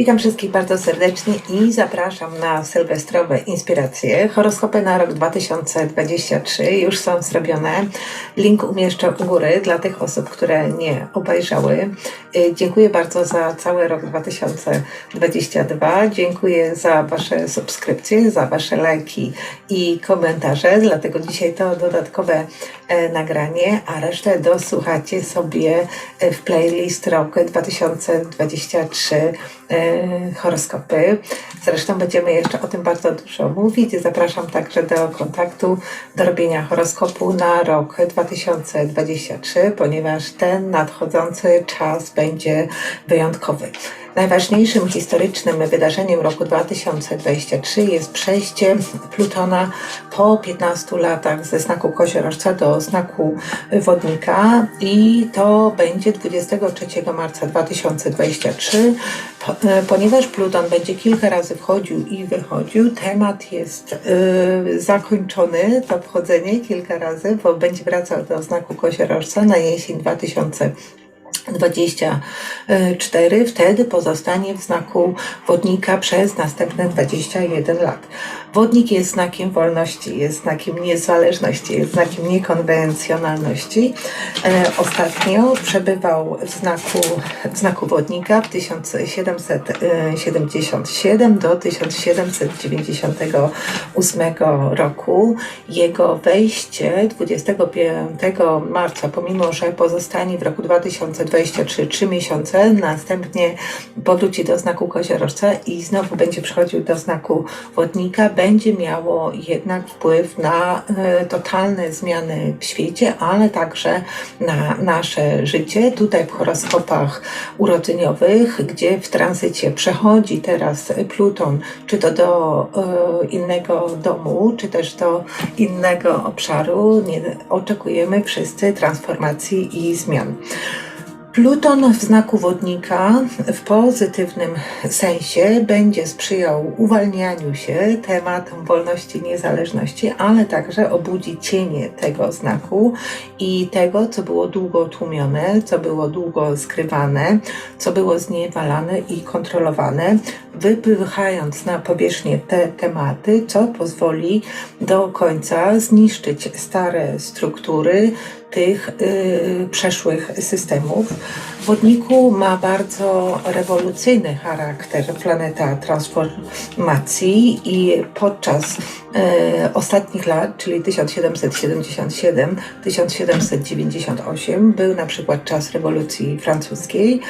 Witam wszystkich bardzo serdecznie i zapraszam na sylwestrowe inspiracje. Horoskopy na rok 2023 już są zrobione. Link umieszczę u góry dla tych osób, które nie obejrzały. Y, Dziękuję bardzo za cały rok 2022. Dziękuję za Wasze subskrypcje, za Wasze lajki i komentarze. Dlatego dzisiaj to dodatkowe e, nagranie, a resztę dosłuchacie sobie e, w playlist rok 2023 e, horoskopy. Zresztą będziemy jeszcze o tym bardzo dużo mówić. Zapraszam także do kontaktu, do robienia horoskopu na rok 2023, ponieważ ten nadchodzący czas będzie wyjątkowy. Najważniejszym historycznym wydarzeniem roku 2023 jest przejście Plutona po 15 latach ze znaku koziorożca do znaku wodnika i to będzie 23 marca 2023. Po- e, Ponieważ Pluton będzie kilka razy wchodził i wychodził, temat jest yy, zakończony, to wchodzenie kilka razy, bo będzie wracał do znaku koziorożca na jesień 2000. 24, wtedy pozostanie w znaku wodnika przez następne 21 lat. Wodnik jest znakiem wolności, jest znakiem niezależności, jest znakiem niekonwencjonalności. E, ostatnio przebywał w znaku, w znaku wodnika w 1777 do 1798 roku. Jego wejście 25 marca, pomimo że pozostanie w roku 2023 3 miesiące, następnie powróci do znaku koziorożca i znowu będzie przechodził do znaku wodnika, będzie miało jednak wpływ na e, totalne zmiany w świecie, ale także na nasze życie. Tutaj w horoskopach urodzeniowych, gdzie w tranzycie przechodzi teraz Pluton, czy to do e, innego domu, czy też do innego obszaru, oczekujemy wszyscy transformacji i zmian. Pluton w znaku wodnika w pozytywnym sensie będzie sprzyjał uwalnianiu się tematom wolności niezależności, ale także obudzi cienie tego znaku i tego, co było długo tłumione, co było długo skrywane, co było zniewalane i kontrolowane, wypychając na powierzchnię te tematy, co pozwoli do końca zniszczyć stare struktury, tych y, przeszłych systemów. Wodniku ma bardzo rewolucyjny charakter planeta transformacji i podczas y, ostatnich lat, czyli 1777-1798, był na przykład czas rewolucji francuskiej.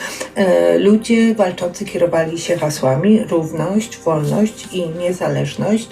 Y, ludzie walczący kierowali się hasłami równość, wolność i niezależność.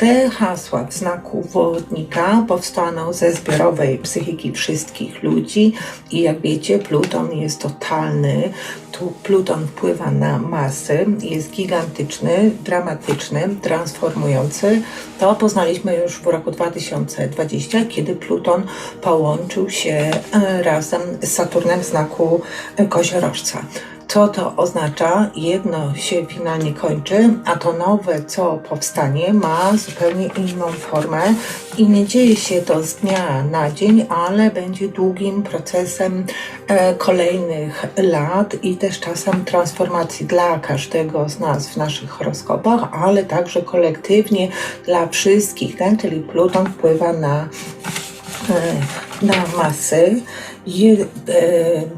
Te hasła w znaku wodnika powstaną ze zbiorowej psychiki wszystkich ludzi i jak wiecie, Pluton jest totalny. Tu Pluton wpływa na masy, jest gigantyczny, dramatyczny, transformujący. To poznaliśmy już w roku 2020, kiedy Pluton połączył się e, razem z Saturnem w znaku e, koziorożca. Co to oznacza? Jedno się finalnie kończy, a to nowe, co powstanie, ma zupełnie inną formę i nie dzieje się to z dnia na dzień, ale będzie długim procesem e, kolejnych lat i też czasem transformacji dla każdego z nas w naszych horoskopach, ale także kolektywnie dla wszystkich. Tak? Czyli Pluton wpływa na e, na masy, je,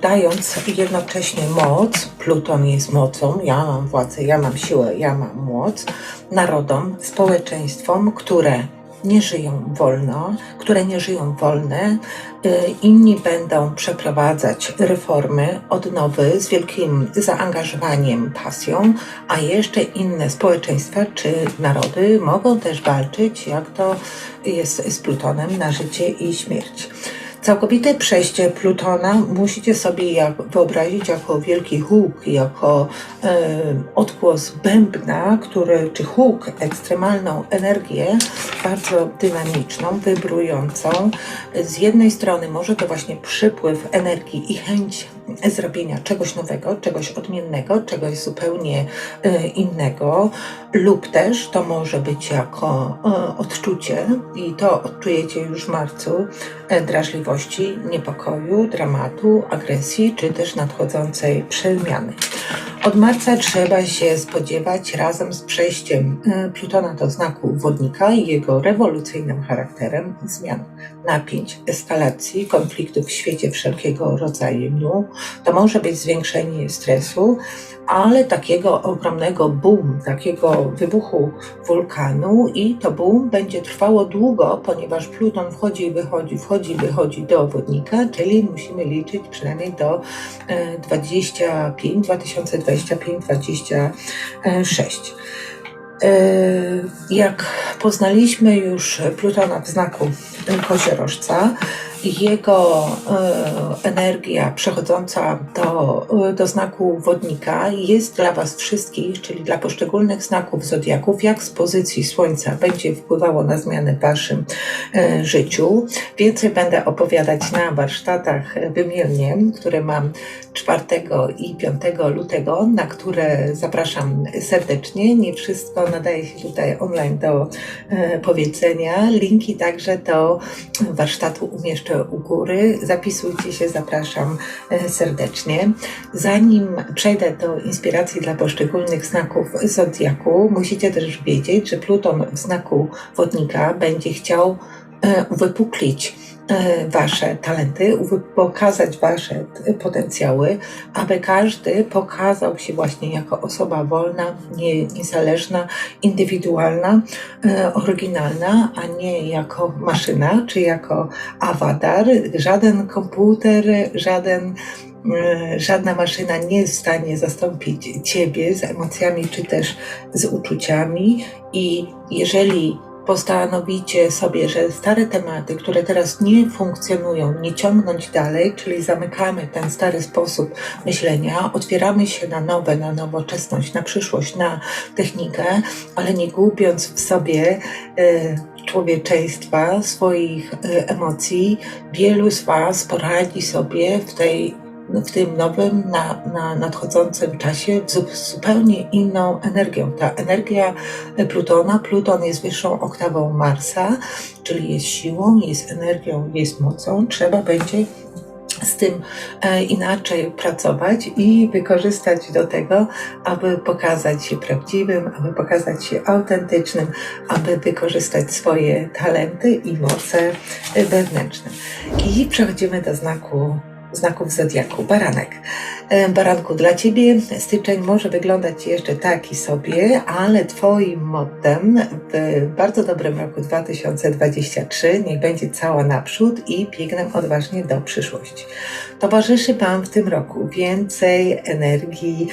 dając jednocześnie moc, Pluton jest mocą, ja mam władzę, ja mam siłę, ja mam moc, narodom, społeczeństwom, które nie żyją wolno, które nie żyją wolne, e, inni będą przeprowadzać reformy, odnowy z wielkim zaangażowaniem, pasją, a jeszcze inne społeczeństwa czy narody mogą też walczyć, jak to jest z Plutonem, na życie i śmierć. Całkowite przejście Plutona musicie sobie jak, wyobrazić jako wielki huk, jako e, odgłos bębna, który, czy huk, ekstremalną energię, bardzo dynamiczną, wybrującą. Z jednej strony może to właśnie przypływ energii i chęć zrobienia czegoś nowego, czegoś odmiennego, czegoś zupełnie e, innego, lub też to może być jako e, odczucie i to odczujecie już w marcu e, niepokoju, dramatu, agresji, czy też nadchodzącej przemiany. Od marca trzeba się spodziewać razem z przejściem e, Plutona do znaku wodnika i jego rewolucyjnym charakterem zmian, napięć, eskalacji, konfliktów w świecie wszelkiego rodzaju. To może być zwiększenie stresu, ale takiego ogromnego boom, takiego wybuchu wulkanu i to boom będzie trwało długo, ponieważ Pluton wchodzi i wychodzi, wchodzi i wychodzi do wodnika, czyli musimy liczyć przynajmniej do 25, 2025, 26. Jak poznaliśmy już Plutona w znaku koziorożca, jego e, energia przechodząca do, e, do znaku wodnika jest dla Was wszystkich, czyli dla poszczególnych znaków zodiaków, jak z pozycji Słońca będzie wpływało na zmiany w Waszym e, życiu. Więcej będę opowiadać na warsztatach wymiennie, które mam 4 i 5 lutego, na które zapraszam serdecznie. Nie wszystko nadaje się tutaj online do powiedzenia. Linki także do warsztatu umieszczę u góry. Zapisujcie się, zapraszam e, serdecznie. Zanim przejdę do inspiracji dla poszczególnych znaków zodiaku, musicie też wiedzieć, że Pluton w znaku wodnika będzie chciał uwypuklić e, Wasze talenty, pokazać Wasze potencjały, aby każdy pokazał się właśnie jako osoba wolna, nie, niezależna, indywidualna, oryginalna, a nie jako maszyna czy jako awatar. Żaden komputer, żaden żadna maszyna nie jest w stanie zastąpić ciebie z emocjami czy też z uczuciami i jeżeli postanowicie sobie, że stare tematy, które teraz nie funkcjonują, nie ciągnąć dalej, czyli zamykamy ten stary sposób myślenia, otwieramy się na nowe, na nowoczesność, na przyszłość, na technikę, ale nie gubiąc w sobie y, człowieczeństwa, swoich y, emocji, wielu z Was poradzi sobie w tej w tym nowym, na, na nadchodzącym czasie z zupełnie inną energią. Ta energia Plutona, Pluton jest wyższą oktawą Marsa, czyli jest siłą, jest energią, jest mocą. Trzeba będzie z tym e, inaczej pracować i wykorzystać do tego, aby pokazać się prawdziwym, aby pokazać się autentycznym, aby wykorzystać swoje talenty i moce wewnętrzne. I przechodzimy do znaku znaków zodiaku. Baranek. E, baranku, dla Ciebie styczeń może wyglądać jeszcze taki sobie, ale Twoim mottem w bardzo dobrym roku 2023 niech będzie cała naprzód i biegnę odważnie do przyszłości. Towarzyszy Wam w tym roku więcej energii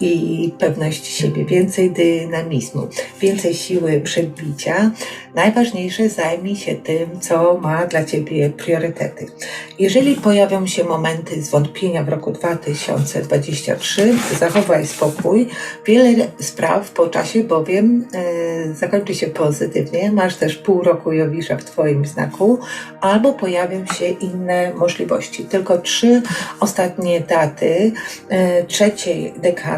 i pewności siebie, więcej dynamizmu, więcej siły przebicia. Najważniejsze zajmij się tym, co ma dla Ciebie priorytety. Jeżeli pojawią się momenty zwątpienia w roku 2023, zachowaj spokój. Wiele spraw po czasie bowiem e, zakończy się pozytywnie. Masz też pół roku Jowisza w Twoim znaku, albo pojawią się inne możliwości. Tylko trzy ostatnie daty e, trzeciej dekady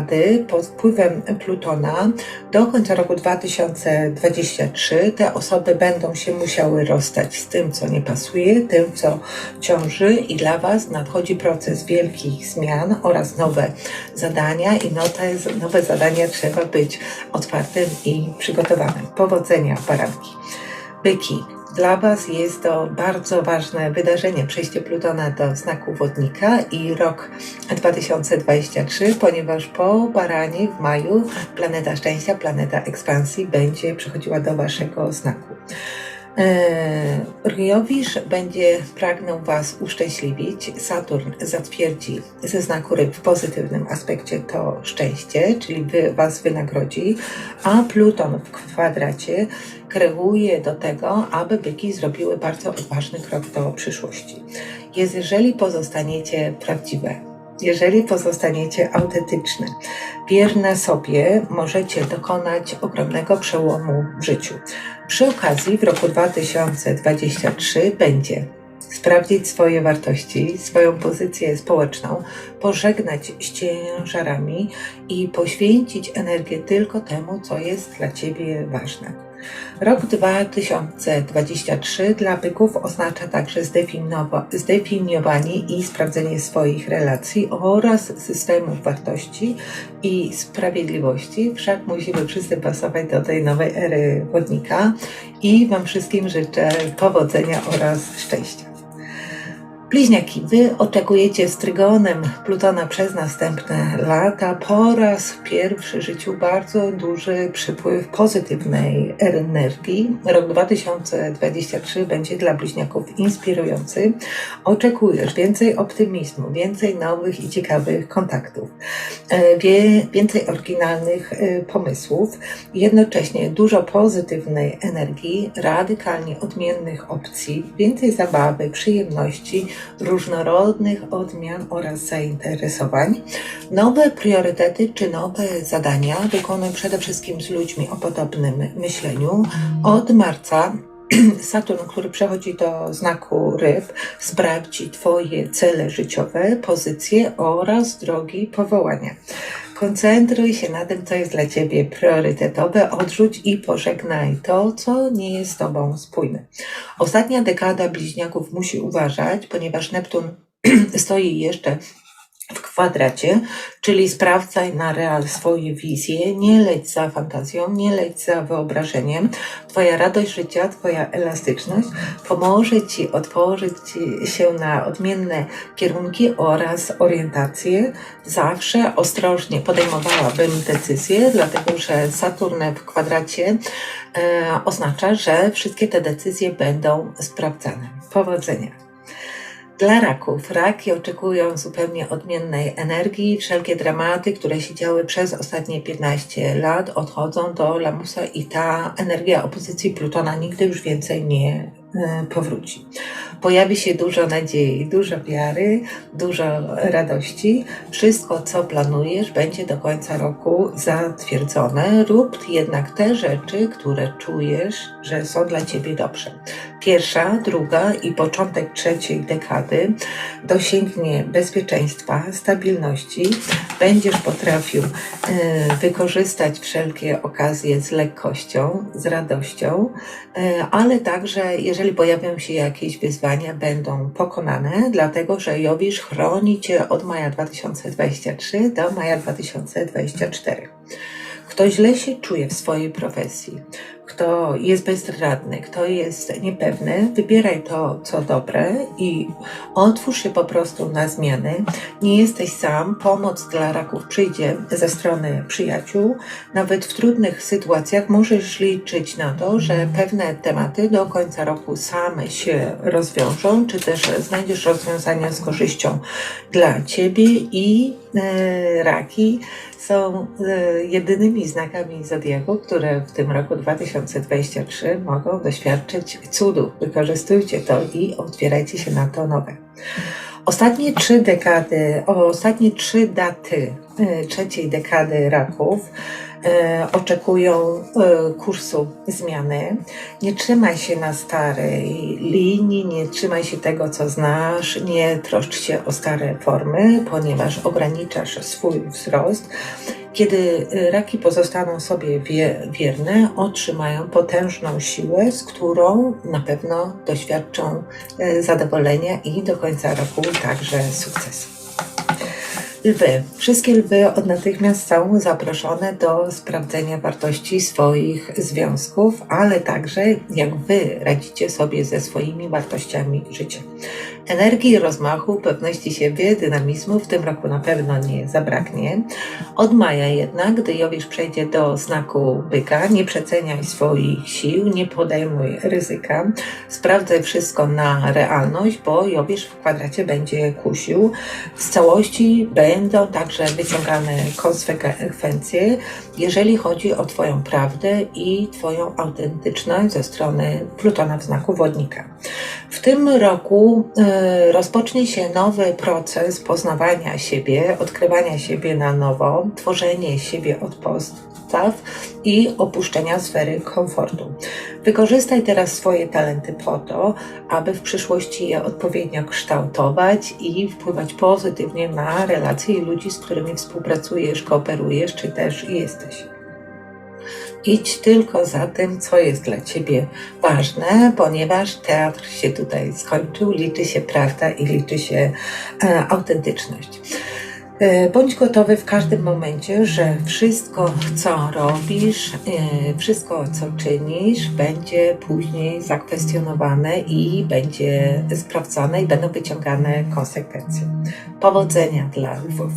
pod wpływem Plutona do końca roku 2023 te osoby będą się musiały rozstać z tym, co nie pasuje, tym, co ciąży i dla Was nadchodzi proces wielkich zmian oraz nowe zadania i na te nowe zadania trzeba być otwartym i przygotowanym. Powodzenia, baranki. Byki. Dla Was jest to bardzo ważne wydarzenie, przejście Plutona do znaku wodnika i rok 2023, ponieważ po Baranie w maju planeta szczęścia, planeta ekspansji będzie przechodziła do Waszego znaku. Riowisz będzie pragnął Was uszczęśliwić. Saturn zatwierdzi ze znaku ryb w pozytywnym aspekcie to szczęście, czyli wy, Was wynagrodzi, a Pluton w kwadracie kreuje do tego, aby byki zrobiły bardzo odważny krok do przyszłości. Jest, jeżeli pozostaniecie prawdziwe, jeżeli pozostaniecie autentyczne, wierne sobie, możecie dokonać ogromnego przełomu w życiu. Przy okazji w roku 2023 będzie sprawdzić swoje wartości, swoją pozycję społeczną, pożegnać z ciężarami i poświęcić energię tylko temu, co jest dla Ciebie ważne. Rok 2023 dla byków oznacza także zdefiniowanie i sprawdzenie swoich relacji oraz systemów wartości i sprawiedliwości. Wszak musimy wszyscy pasować do tej nowej ery wodnika i Wam wszystkim życzę powodzenia oraz szczęścia. Bliźniaki, wy oczekujecie z trygonem Plutona przez następne lata po raz pierwszy w życiu bardzo duży przypływ pozytywnej energii. Rok 2023 będzie dla bliźniaków inspirujący. Oczekujesz więcej optymizmu, więcej nowych i ciekawych kontaktów, e, więcej oryginalnych e, pomysłów, jednocześnie dużo pozytywnej energii, radykalnie odmiennych opcji, więcej zabawy, przyjemności różnorodnych odmian oraz zainteresowań. Nowe priorytety czy nowe zadania wykonuj przede wszystkim z ludźmi o podobnym myśleniu. Od marca Saturn, który przechodzi do znaku ryb, sprawdzi Twoje cele życiowe, pozycje oraz drogi powołania. Koncentruj się na tym, co jest dla Ciebie priorytetowe, odrzuć i pożegnaj to, co nie jest z Tobą spójne. Ostatnia dekada bliźniaków musi uważać, ponieważ Neptun stoi jeszcze w kwadracie, czyli sprawdzaj na real swoje wizje, nie leć za fantazją, nie leć za wyobrażeniem. Twoja radość życia, Twoja elastyczność pomoże Ci otworzyć się na odmienne kierunki oraz orientacje. Zawsze ostrożnie podejmowałabym decyzje, dlatego że Saturn w kwadracie e, oznacza, że wszystkie te decyzje będą sprawdzane. Powodzenia! Dla raków. Raki oczekują zupełnie odmiennej energii. Wszelkie dramaty, które się działy przez ostatnie 15 lat, odchodzą do lamusa i ta energia opozycji Plutona nigdy już więcej nie E, powróci. Pojawi się dużo nadziei, dużo wiary, dużo radości. Wszystko, co planujesz, będzie do końca roku zatwierdzone. Rób jednak te rzeczy, które czujesz, że są dla ciebie dobrze. Pierwsza, druga i początek trzeciej dekady dosięgnie bezpieczeństwa, stabilności. Będziesz potrafił y, wykorzystać wszelkie okazje z lekkością, z radością, y, ale także, jeżeli jeżeli pojawią się jakieś wyzwania, będą pokonane, dlatego że Jowisz chroni Cię od maja 2023 do maja 2024. Kto źle się czuje w swojej profesji, kto jest bezradny, kto jest niepewny, wybieraj to, co dobre i otwórz się po prostu na zmiany. Nie jesteś sam, pomoc dla raków przyjdzie ze strony przyjaciół. Nawet w trudnych sytuacjach możesz liczyć na to, że pewne tematy do końca roku same się rozwiążą, czy też znajdziesz rozwiązania z korzyścią dla ciebie i e, raki są e, jedynymi znakami Zodiaku, które w tym roku 2023 mogą doświadczyć cudów. Wykorzystujcie to i otwierajcie się na to nowe. Ostatnie trzy dekady, ostatnie trzy daty trzeciej dekady raków E, oczekują e, kursu zmiany. Nie trzymaj się na starej linii, nie trzymaj się tego, co znasz, nie troszcz się o stare formy, ponieważ ograniczasz swój wzrost. Kiedy raki pozostaną sobie wierne, otrzymają potężną siłę, z którą na pewno doświadczą e, zadowolenia i do końca roku także sukcesu. Lwy. Wszystkie lwy od natychmiast są zaproszone do sprawdzenia wartości swoich związków, ale także jak wy radzicie sobie ze swoimi wartościami życia. Energii, rozmachu, pewności siebie, dynamizmu w tym roku na pewno nie zabraknie. Od maja jednak, gdy Jowisz przejdzie do znaku byka, nie przeceniaj swoich sił, nie podejmuj ryzyka, sprawdzaj wszystko na realność, bo Jowisz w kwadracie będzie kusił. Z całości będą także wyciągane konsekwencje, jeżeli chodzi o Twoją prawdę i Twoją autentyczność ze strony Plutona w znaku wodnika. W tym roku y, rozpocznie się nowy proces poznawania siebie, odkrywania siebie na nowo, tworzenie siebie od podstaw i opuszczenia sfery komfortu. Wykorzystaj teraz swoje talenty po to, aby w przyszłości je odpowiednio kształtować i wpływać pozytywnie na relacje ludzi, z którymi współpracujesz, kooperujesz, czy też jesteś. Idź tylko za tym, co jest dla ciebie ważne, ponieważ teatr się tutaj skończył, liczy się prawda i liczy się e, autentyczność. E, bądź gotowy w każdym momencie, że wszystko, co robisz, e, wszystko, co czynisz, będzie później zakwestionowane i będzie sprawdzone i będą wyciągane konsekwencje. Powodzenia dla lwów.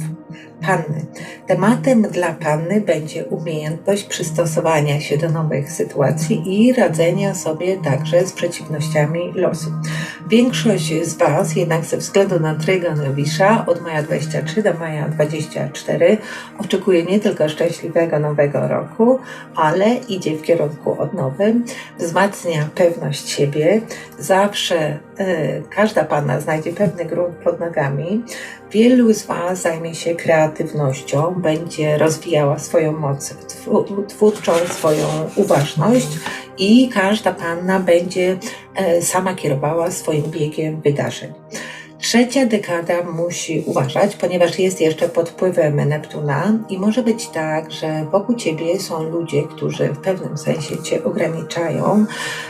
Panny. Tematem dla panny będzie umiejętność przystosowania się do nowych sytuacji i radzenia sobie także z przeciwnościami losu. Większość z Was jednak ze względu na trygon Wisza od maja 23 do maja 24 oczekuje nie tylko szczęśliwego nowego roku, ale idzie w kierunku odnowym, wzmacnia pewność siebie. Zawsze każda Panna znajdzie pewny grunt pod nogami. Wielu z Was zajmie się kreatywnością, będzie rozwijała swoją moc twórczą, swoją uważność i każda panna będzie e, sama kierowała swoim biegiem wydarzeń. Trzecia dekada musi uważać, ponieważ jest jeszcze pod wpływem Neptuna i może być tak, że wokół ciebie są ludzie, którzy w pewnym sensie cię ograniczają,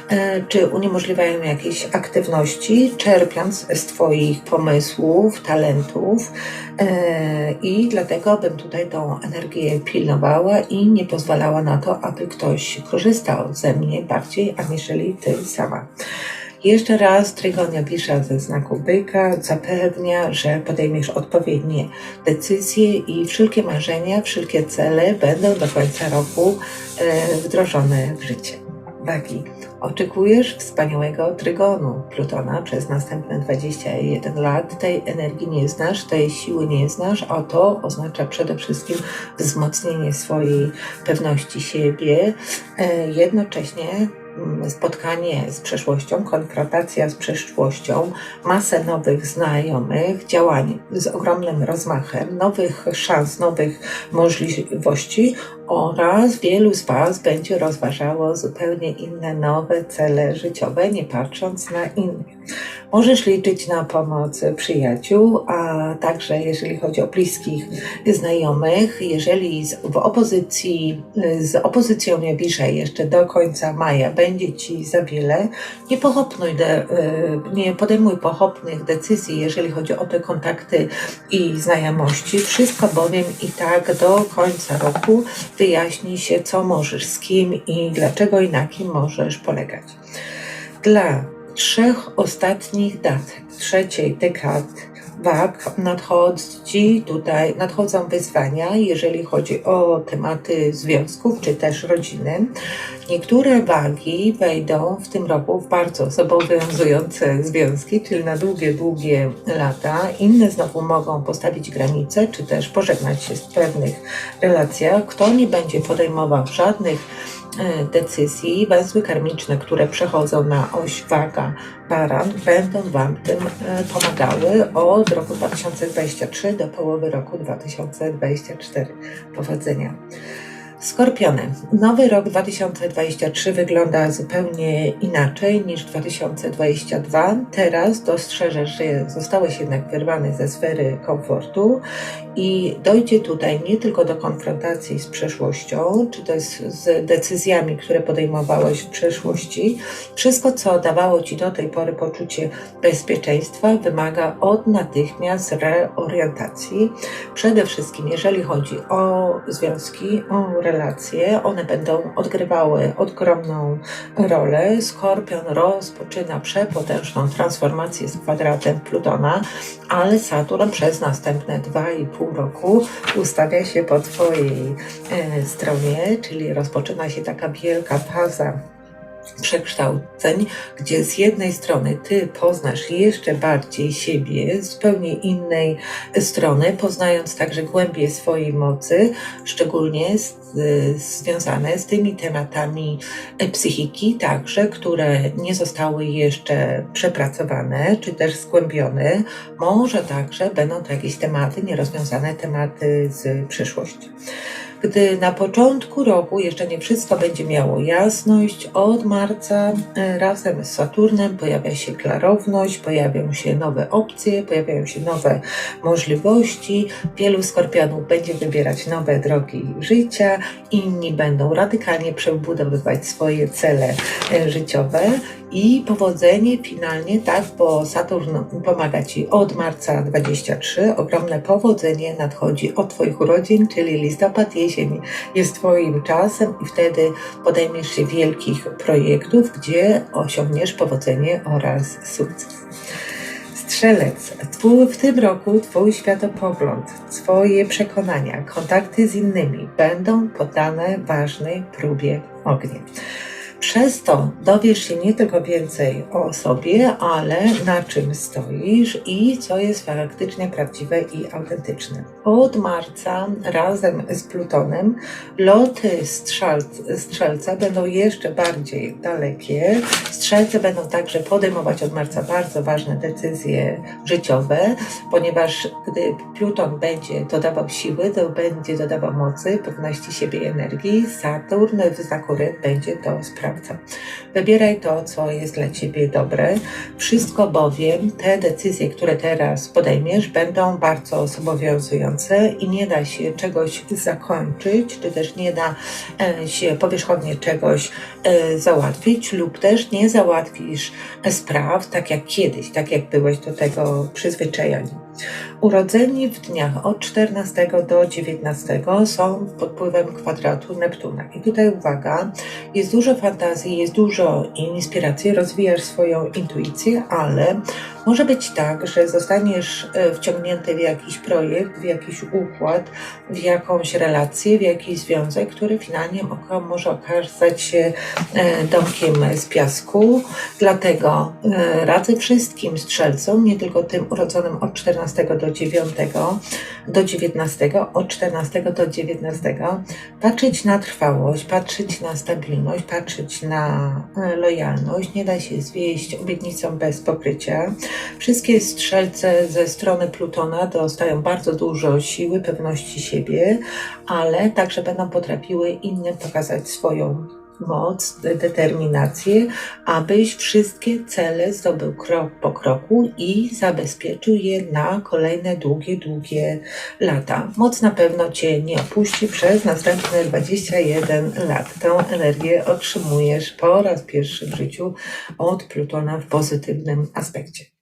e, czy uniemożliwiają jakieś aktywności, czerpiąc z twoich pomysłów, talentów e, i dlatego bym tutaj tą energię pilnowała i nie pozwalała na to, aby ktoś korzystał ze mnie bardziej, aniżeli ty sama. Jeszcze raz Trygonia Wisza ze znaku byka zapewnia, że podejmiesz odpowiednie decyzje i wszelkie marzenia, wszelkie cele będą do końca roku e, wdrożone w życie. Wagi. Oczekujesz wspaniałego trygonu Plutona przez następne 21 lat. Tej energii nie znasz, tej siły nie znasz, a to oznacza przede wszystkim wzmocnienie swojej pewności siebie. E, jednocześnie spotkanie z przeszłością, konfrontacja z przeszłością, masę nowych znajomych, działań z ogromnym rozmachem, nowych szans, nowych możliwości oraz wielu z Was będzie rozważało zupełnie inne nowe cele życiowe, nie patrząc na innych. Możesz liczyć na pomoc przyjaciół, a także jeżeli chodzi o bliskich znajomych, jeżeli w opozycji, z opozycją Jawisza jeszcze do końca maja będzie Ci za wiele, nie, pochopnuj de, nie podejmuj pochopnych decyzji, jeżeli chodzi o te kontakty i znajomości. Wszystko bowiem i tak do końca roku wyjaśni się, co możesz, z kim i dlaczego i na kim możesz polegać. Dla trzech ostatnich dat trzeciej dekady wag nadchodzi tutaj, nadchodzą wyzwania, jeżeli chodzi o tematy związków czy też rodziny. Niektóre wagi wejdą w tym roku w bardzo zobowiązujące związki, czyli na długie, długie lata. Inne znowu mogą postawić granice, czy też pożegnać się z pewnych relacjach. Kto nie będzie podejmował żadnych decyzji, węzły karmiczne, które przechodzą na oś waga baran, będą Wam tym e, pomagały od roku 2023 do połowy roku 2024. Powodzenia! Skorpiony. Nowy rok 2023 wygląda zupełnie inaczej niż 2022. Teraz dostrzeżesz, że zostałeś jednak wyrwany ze sfery komfortu i dojdzie tutaj nie tylko do konfrontacji z przeszłością, czy też z decyzjami, które podejmowałeś w przeszłości. Wszystko, co dawało Ci do tej pory poczucie bezpieczeństwa, wymaga od natychmiast reorientacji. Przede wszystkim, jeżeli chodzi o związki, o relacje, one będą odgrywały ogromną rolę. Skorpion rozpoczyna przepotężną transformację z kwadratem Plutona, ale Saturn przez następne 2,5 roku ustawia się po Twojej e, stronie, czyli rozpoczyna się taka wielka faza przekształceń, gdzie z jednej strony ty poznasz jeszcze bardziej siebie z zupełnie innej strony, poznając także głębie swojej mocy, szczególnie z, związane z tymi tematami psychiki, także, które nie zostały jeszcze przepracowane czy też zgłębione. Może także będą to jakieś tematy, nierozwiązane tematy z przeszłości. Gdy na początku roku jeszcze nie wszystko będzie miało jasność, od marca e, razem z Saturnem pojawia się klarowność, pojawią się nowe opcje, pojawiają się nowe możliwości. Wielu skorpionów będzie wybierać nowe drogi życia, inni będą radykalnie przebudowywać swoje cele e, życiowe i powodzenie finalnie, tak, bo Saturn pomaga Ci od marca 23, ogromne powodzenie nadchodzi od Twoich urodzin, czyli listopad, jesień jest Twoim czasem i wtedy podejmiesz się wielkich projektów, gdzie osiągniesz powodzenie oraz sukces. Strzelec, twój, w tym roku Twój światopogląd, Twoje przekonania, kontakty z innymi będą poddane ważnej próbie ognia. Przez to dowiesz się nie tylko więcej o sobie, ale na czym stoisz i co jest faktycznie prawdziwe i autentyczne. Od marca razem z Plutonem loty strzelca będą jeszcze bardziej dalekie. Strzelce będą także podejmować od marca bardzo ważne decyzje życiowe, ponieważ gdy Pluton będzie dodawał siły, to będzie dodawał mocy, pewności siebie i energii, Saturn w znaku będzie to sprawdzał. Wybieraj to, co jest dla Ciebie dobre. Wszystko bowiem, te decyzje, które teraz podejmiesz, będą bardzo zobowiązujące i nie da się czegoś zakończyć, czy też nie da e, się powierzchownie czegoś e, załatwić, lub też nie załatwisz spraw tak jak kiedyś, tak jak byłeś do tego przyzwyczajony. Urodzeni w dniach od 14 do 19 są pod wpływem kwadratu Neptuna. I tutaj uwaga, jest dużo fantazji, jest dużo inspiracji, rozwijasz swoją intuicję, ale może być tak, że zostaniesz e, wciągnięty w jakiś projekt, w jakiś układ, w jakąś relację, w jakiś związek, który finalnie może okazać się e, domkiem z piasku. Dlatego e, radzę wszystkim strzelcom, nie tylko tym urodzonym od 14 do 9, do 19, od 14 do 19, patrzeć na trwałość, patrzeć na stabilność, patrzeć na lojalność. Nie da się zwieść obietnicą bez pokrycia. Wszystkie strzelce ze strony Plutona dostają bardzo dużo siły, pewności siebie, ale także będą potrafiły innym pokazać swoją moc, determinację, abyś wszystkie cele zdobył krok po kroku i zabezpieczył je na kolejne długie, długie lata. Moc na pewno Cię nie opuści przez następne 21 lat. Tę energię otrzymujesz po raz pierwszy w życiu od Plutona w pozytywnym aspekcie.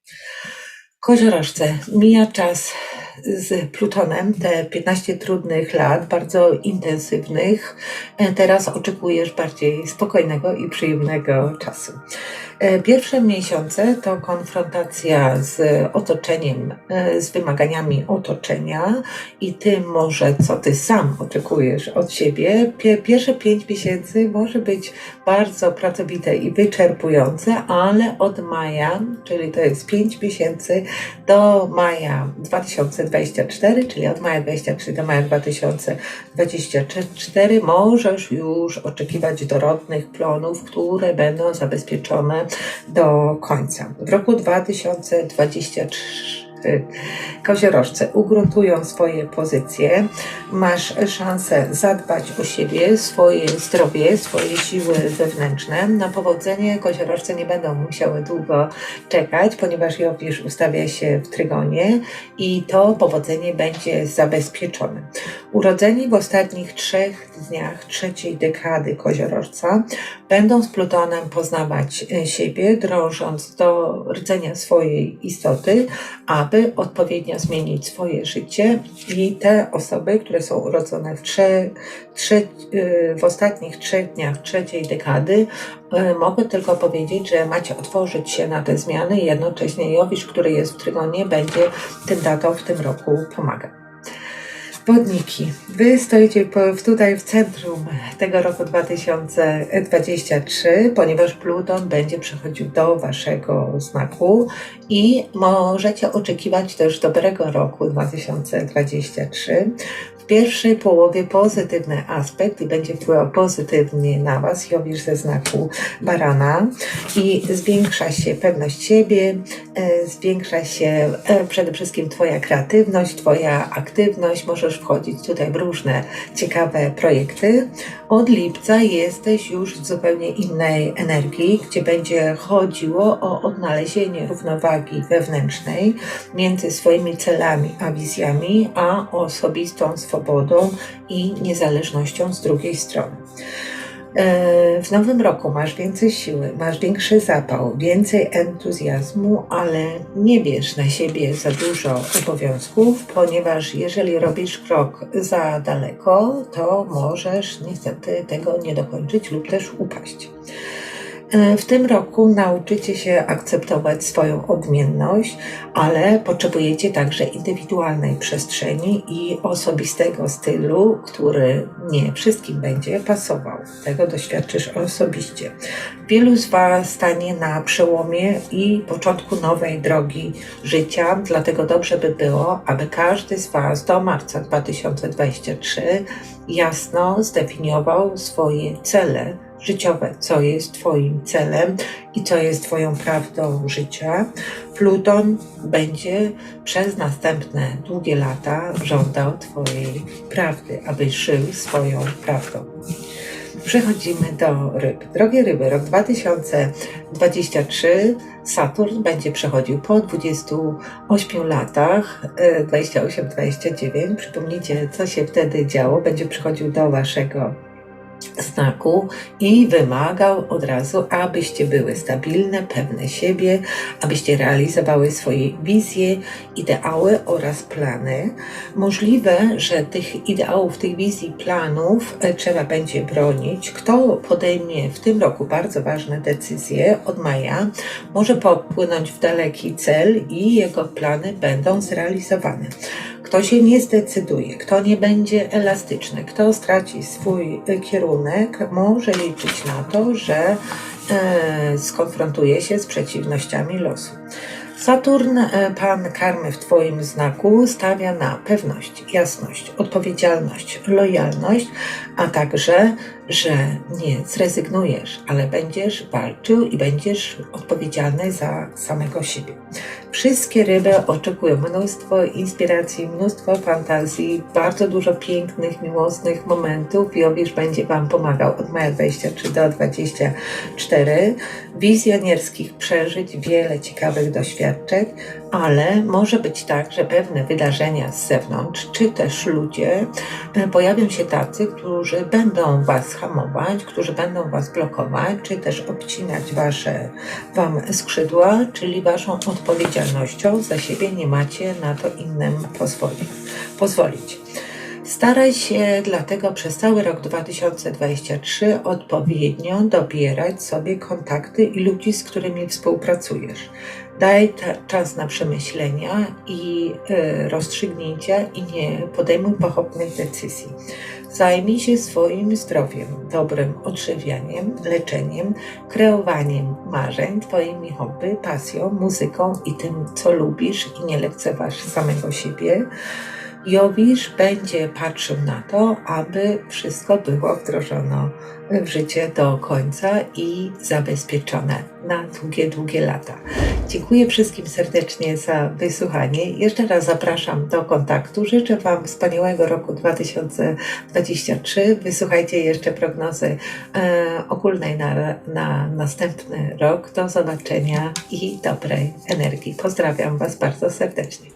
Koziorożce, mija czas z Plutonem, te 15 trudnych lat, bardzo intensywnych. E, teraz oczekujesz bardziej spokojnego i przyjemnego czasu. E, pierwsze miesiące to konfrontacja z otoczeniem, e, z wymaganiami otoczenia i tym może, co ty sam oczekujesz od siebie. Pierwsze pięć miesięcy może być bardzo pracowite i wyczerpujące, ale od maja, czyli to jest pięć miesięcy, do maja 2024, czyli od maja 2023 do maja 2024 możesz już oczekiwać dorodnych plonów, które będą zabezpieczone do końca. W roku 2023 koziorożce ugruntują swoje pozycje, masz szansę zadbać o siebie, swoje zdrowie, swoje siły wewnętrzne. Na powodzenie koziorożce nie będą musiały długo czekać, ponieważ Jowisz ustawia się w trygonie i to powodzenie będzie zabezpieczone. Urodzeni w ostatnich trzech dniach trzeciej dekady koziorożca będą z Plutonem poznawać siebie, drążąc do rdzenia swojej istoty, aby aby odpowiednio zmienić swoje życie i te osoby, które są urodzone w, trze, trze, y, w ostatnich trzech dniach trzeciej dekady, y, mogę tylko powiedzieć, że macie otworzyć się na te zmiany i jednocześnie Jowisz, który jest w Trygonie, będzie tym datą w tym roku pomagał. Wodniki. Wy stoicie tutaj w centrum tego roku 2023, ponieważ Pluton będzie przechodził do waszego znaku i możecie oczekiwać też dobrego roku 2023. w pierwszej połowie pozytywny aspekt i będzie wpływał pozytywnie na Was, Jowisz ze znaku barana i zwiększa się pewność siebie, e, zwiększa się e, przede wszystkim Twoja kreatywność, Twoja aktywność, możesz wchodzić tutaj w różne ciekawe projekty. Od lipca jesteś już w zupełnie innej energii, gdzie będzie chodziło o odnalezienie równowagi wewnętrznej między swoimi celami a wizjami, a osobistą swobodą i niezależnością z drugiej strony. E, W nowym roku masz więcej siły, masz większy zapał, więcej entuzjazmu, ale nie bierz na siebie za dużo obowiązków, ponieważ jeżeli robisz krok za daleko, to możesz niestety tego nie dokończyć lub też upaść. E, W tym roku nauczycie się akceptować swoją odmienność, ale potrzebujecie także indywidualnej przestrzeni i osobistego stylu, który nie wszystkim będzie pasował. Tego doświadczysz osobiście. Wielu z Was stanie na przełomie i początku nowej drogi życia, dlatego dobrze by było, aby każdy z Was do marca 2023 jasno zdefiniował swoje cele życiowe, co jest Twoim celem i co jest Twoją prawdą życia. Pluton będzie przez następne długie lata żądał Twojej prawdy, abyś żył swoją prawdą. Przechodzimy do ryb. Drogie ryby, rok 2023 Saturn będzie przechodził po 28 latach, e, 28-29. Przypomnijcie, co się wtedy działo. Będzie przychodził do Waszego znaku i wymagał od razu, abyście były stabilne, pewne siebie, abyście realizowały swoje wizje, ideały oraz plany. Możliwe, że tych ideałów, tych wizji, planów e, trzeba będzie bronić. Kto podejmie w tym roku bardzo ważne decyzje od maja, może popłynąć w daleki cel i jego plany będą zrealizowane. Kto się nie zdecyduje, kto nie będzie elastyczny, kto straci swój kierunek, może liczyć na to, że e, skonfrontuje się z przeciwnościami losu. Saturn, e, pan karmy w Twoim znaku, stawia na pewność, jasność, odpowiedzialność, lojalność, a także, że nie zrezygnujesz, ale będziesz walczył i będziesz odpowiedzialny za samego siebie. Wszystkie ryby oczekują mnóstwo inspiracji, mnóstwo fantazji, bardzo dużo pięknych, miłosnych momentów. Jowisz będzie Wam pomagał od maja 23 do 24. Wizjonerskich przeżyć, wiele ciekawych doświadczeń, ale może być tak, że pewne wydarzenia z zewnątrz, czy też ludzie, e, pojawią się tacy, którzy będą Was hamować, którzy będą Was blokować, czy też obcinać Wasze Wam skrzydła, czyli Waszą odpowiedzialnością za siebie nie macie na to innym pozwolić. pozwolić. Staraj się dlatego przez cały rok 2023 odpowiednio dobierać sobie kontakty i ludzi, z którymi współpracujesz. Daj czas na przemyślenia i y, rozstrzygnięcia i nie podejmuj pochopnych decyzji. Zajmij się swoim zdrowiem, dobrym odżywianiem, leczeniem, kreowaniem marzeń, Twoimi hobby, pasją, muzyką i tym, co lubisz i nie lekceważ samego siebie. Jowisz będzie patrzył na to, aby wszystko było wdrożone w życie do końca i zabezpieczone na długie, długie lata. Dziękuję wszystkim serdecznie za wysłuchanie. Jeszcze raz zapraszam do kontaktu. Życzę Wam wspaniałego roku 2023. Wysłuchajcie jeszcze prognozy e, ogólnej na, na następny rok. Do zobaczenia i dobrej energii. Pozdrawiam Was bardzo serdecznie.